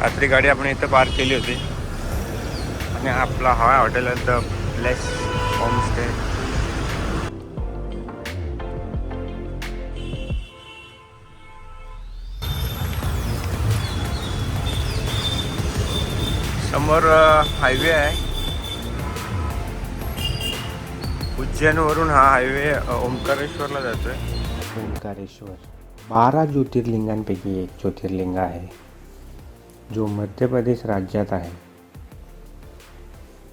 रात्री गाडी आपण इथं पार्क केली होती. आणि आपला हा हॉटेल द प्लेस होमस्टे समोर हायवे आहे. उज्जैनवरून हा हायवे ओंकारेश्वरला जातोय. ओंकारेश्वर. बारा ज्योतिर्लिंगांपैकी एक ज्योतिर्लिंग आहे जो मध्य प्रदेश राज्यात आहे.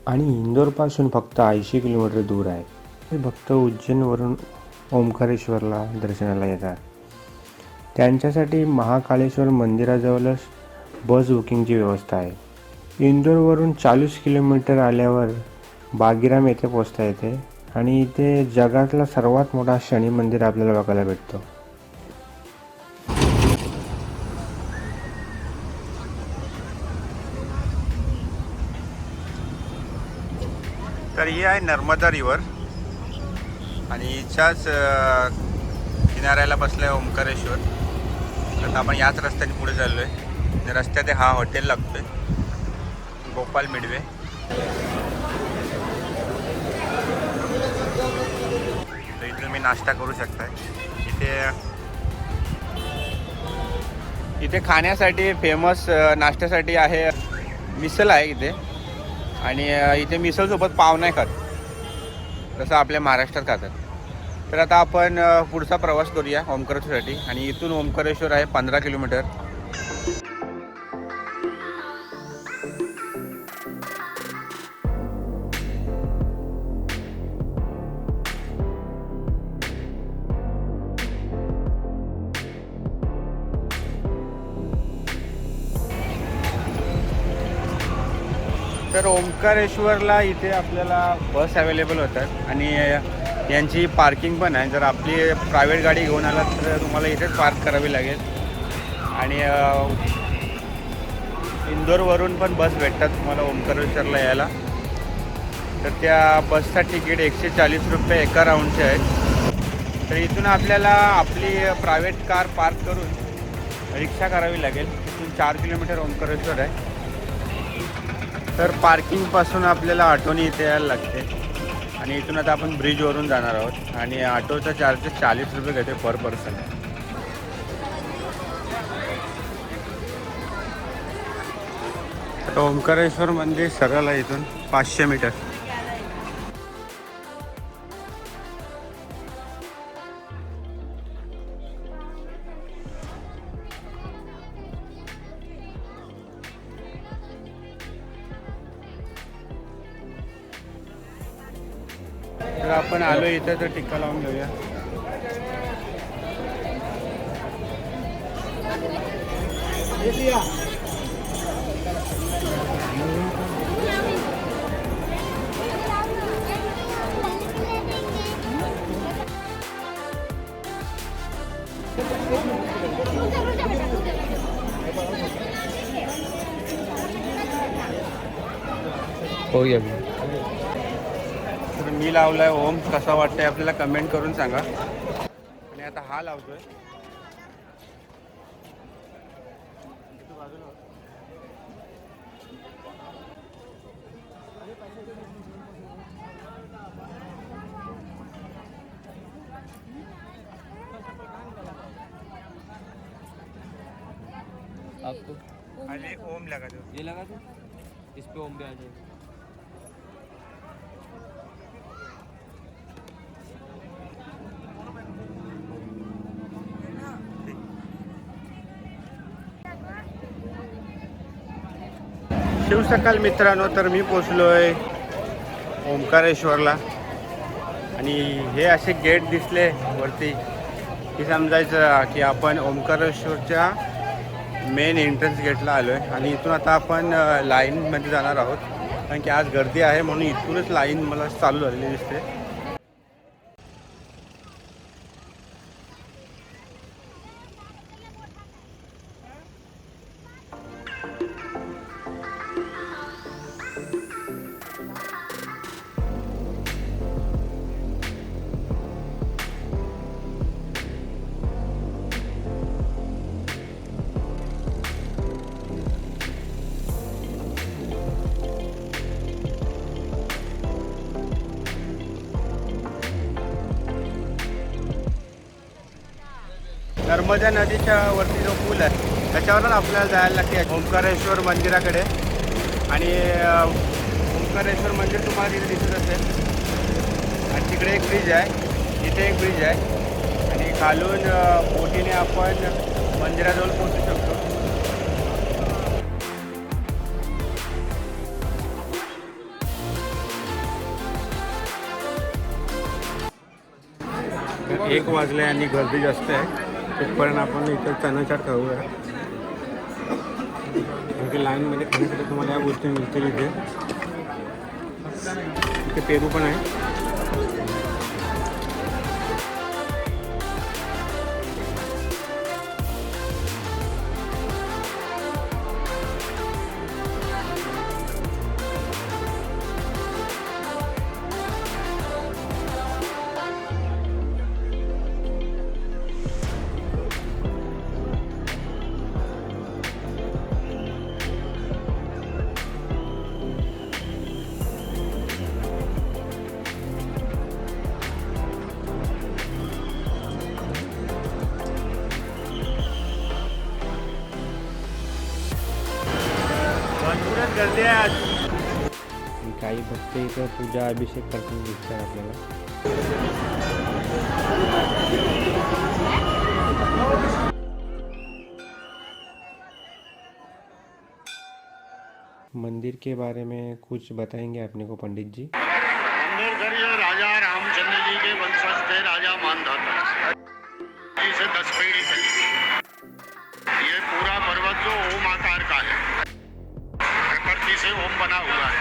आणि इंदोरपासून फक्त ऐंशी किलोमीटर दूर आहे. हे भक्त उज्जैनवरून ओंकारेश्वरला दर्शनाला येतात. त्यांच्यासाठी महाकाळेश्वर मंदिराजवळच बस बुकिंगची व्यवस्था आहे. इंदोरवरून चाळीस किलोमीटर आल्यावर बागीराम येथे पोचता येते आणि इथे जगातला सर्वात मोठा शनी मंदिर आपल्याला बघायला भेटतो. तर ही आहे नर्मदा रिव्हर आणि हिच्याच किनाऱ्याला बसलं आहे ओंकारेश्वर. तर आपण याच रस्त्याने पुढे चाललो आहे रस्त्यात हा हॉटेल लागतो आहे गोपाल मिडवे. तर इथे तुम्ही नाश्ता करू शकताय. इथे इथे खाण्यासाठी फेमस नाश्त्यासाठी आहे मिसल आहे इथे. आणि इथे मिसळसोबत पाव नाही खात. जसं आपल्या महाराष्ट्रात खातात. तर आता आपण पुढचा प्रवास करूया ओमकारेश्वरसाठी. आणि इथून ओमकारेश्वर आहे पंधरा किलोमीटर. तर ओंकारेश्वरला इथे आपल्याला बस अवेलेबल होतात. आणि यांची पार्किंग पण आहे. जर आपली प्रायव्हेट गाडी घेऊन आलात तर तुम्हाला इथेच पार्क करावी लागेल. आणि इंदोरवरून पण बस भेटतात तुम्हाला ओंकारेश्वरला यायला. तर त्या बसचा तिकीट एकशे चाळीस रुपये एका राऊंडचे आहेत. तर इथून आपल्याला आपली प्रायव्हेट कार पार्क करून रिक्षा करावी लागेल. इथून चार किलोमीटर ओंकारेश्वर आहे. तर पार्किंगपासून आपल्याला ऑटोने इथे यायला लागते. आणि इथून आता आपण ब्रिजवरून जाणार आहोत. आणि ऑटोचा चार्जेस चाळीस रुपये घेते पर पर्सन ओंकारेश्वर मंदिर सरळ आहे इथून पाचशे मीटर तर आपण आलो इथं तर टिक्का लावून घेऊया. हो तर मी लावलाय ओम कसा वाटतंय आपल्याला कमेंट करून सांगा. आणि आता हा लावतोय. आपको ओम लगा दो. ये लगा दो। इस पे ओम भी आ जाएगा। शिवसकाल मित्रांनो तर मी पोचलो आहे ओंकारेश्वरला. आणि हे असे गेट दिसले वरती की समजायचं की आपण ओंकारेश्वरच्या मेन एंट्रन्स गेटला आलो आहे आणि इथून आता आपण लाईनमध्ये जाणार आहोत. कारण की आज गर्दी आहे म्हणून इथूनच लाईन मला चालू झालेली दिसते. नर्मदा नदीच्या वरती जो पूल आहे त्याच्यावरच आपल्याला जायला लागते. ओंकारेश्वर मंदिराकडे. आणि ओंकारेश्वर मंदिर तुम्हाला तिथे दिसत असेल. आणि तिकडे एक ब्रिज आहे. इथे एक ब्रिज आहे. आणि खालून बोटीने आपण मंदिराजवळ पोहोचू शकतो. एक वाजले आणि गर्दी जास्त आहे. तिथपर्यंत आपण इथं चना चाट खाऊया. कारण की लाईनमध्ये खाण्यासाठी तुम्हाला या गोष्टी मिळतील इथे. इथे पेरू पण आहे. भरपूरच गर्दी आज। काही भक्त इथं पूजा अभिषेक करताना दिसतात आपल्याला मंदिर के बारे में कुछ बताएँगे अपने को पंडित जी।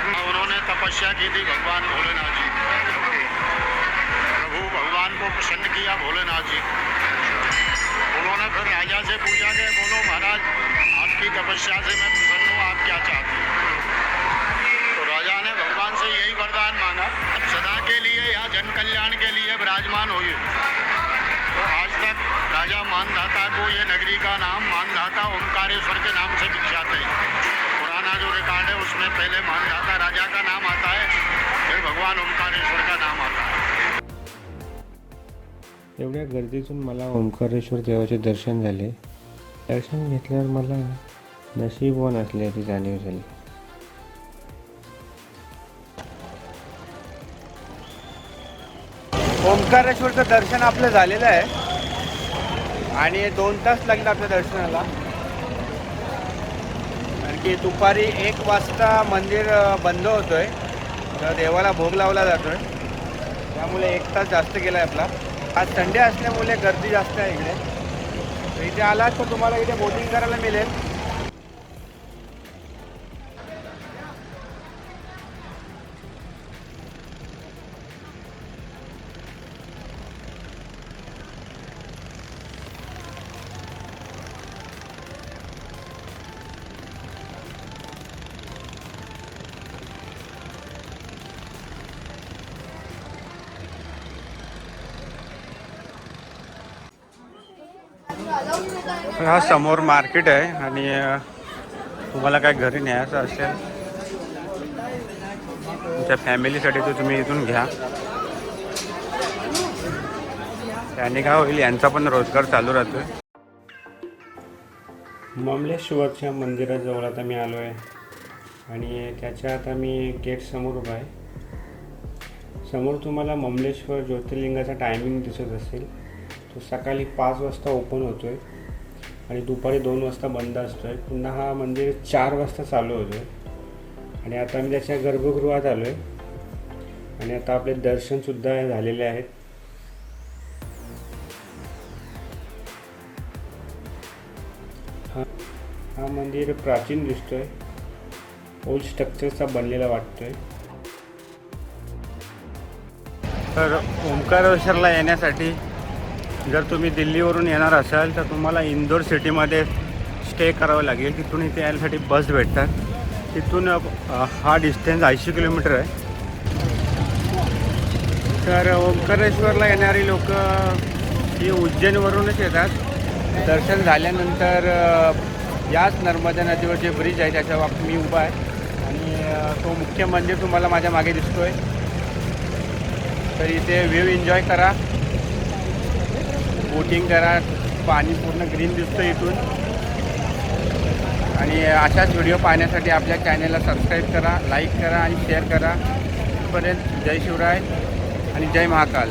उन्होंने तपस्या की थी भगवान भोलेनाथ जी। प्रभु भगवान को प्रसन्न किया भोलेनाथ जी। उन्होंने फिर राजा से पूछा कि बोलो महाराज आपकी तपस्या से मैं प्रसन्न हूँ आप क्या चाहते हैं? तो राजा ने भगवान से यही वरदान मांगा अब सदा के लिए या जन कल्याण के लिए विराजमान हुई तो आज तक राजा मानधाता को ये नगरी का नाम मानधाता ओंकारेश्वर के नाम से विख्यात है। उसमें पहले मानधाता राजा का नाम आता है फिर भगवान ओंकारेश्वर का नाम आता है। एवढ्या गर्दीतून मला ओंकारेश्वर देवाचे दर्शन झाले. दर्शन घेतल्यावर मला नशीबवान असल्याची जाणीव झाली. ओंकारेश्वरचं दर्शन आपलं झालेलं आहे. आणि दोन तास लागले आपल्या दर्शनाला. की दुपारी एक वाजता मंदिर बंद बंद आहे तर देवाला भोग लावला जातो आहे त्यामुळे एक तास जास्त गेला आहे आपला. आज संडे असल्यामुळे गर्दी जास्त आहे इकडे. तर इथे आलात तर तुम्हाला इथे बोटिंग करायला मिळेल. हा समोर मार्केट आहे आणि तुम्हाला काय घरी न्यायचं असेल तुमच्या फॅमिलीसाठी तर तुम्ही इथून घ्या. त्याने काय होईल यांचा पण रोजगार चालू राहतोय. ममलेश्वरच्या मंदिराजवळ आता मी आलो आहे आणि त्याच्या आता मी गेट समोर उभा आहे. समोर तुम्हाला ममलेश्वर ज्योतिर्लिंगाचा टायमिंग दिसत असेल. तो सकाळी पाच वाजता ओपन होतो आहे आणि दुपारी दोन वाजता बंद असतो आहे पुन्हा हा मंदिर चार वाजता चालू होतो आहे आणि आता मी त्याच्या गर्भगृहात आलो आहे आणि आता आपले दर्शनसुद्धा झालेले आहेत. हा हा मंदिर प्राचीन दिसतोय. ओल्ड स्ट्रक्चरचा बनलेला वाटतोय. तर ओंकारेश्वरला येण्यासाठी जर तुम्ही दिल्लीवरून येणार असाल तर तुम्हाला इंदोर सिटीमध्ये स्टे करावं लागेल. तिथून इथे यायसाठी बस भेटतात. तिथून हा डिस्टन्स ऐंशी किलोमीटर आहे. तर ओंकारेश्वरला येणारी लोक ही उज्जैनवरूनच येतात. दर्शन झाल्यानंतर याच नर्मदा नदीवर जे ब्रिज आहे त्याच्या मी उभा आहे. आणि तो मुख्य मंदिर तुम्हाला माझ्या मागे दिसतो आहे तर इथे व्ह्यू एन्जॉय करा. बोटिंग करा पाणी पूर्ण ग्रीन दिसतं इथून. आणि अशाच व्हिडिओ पाहण्यासाठी आपल्या चॅनलला सबस्क्राईब करा लाईक करा आणि शेअर करा. इथपर्यंत जय शिवराय आणि जय महाकाल.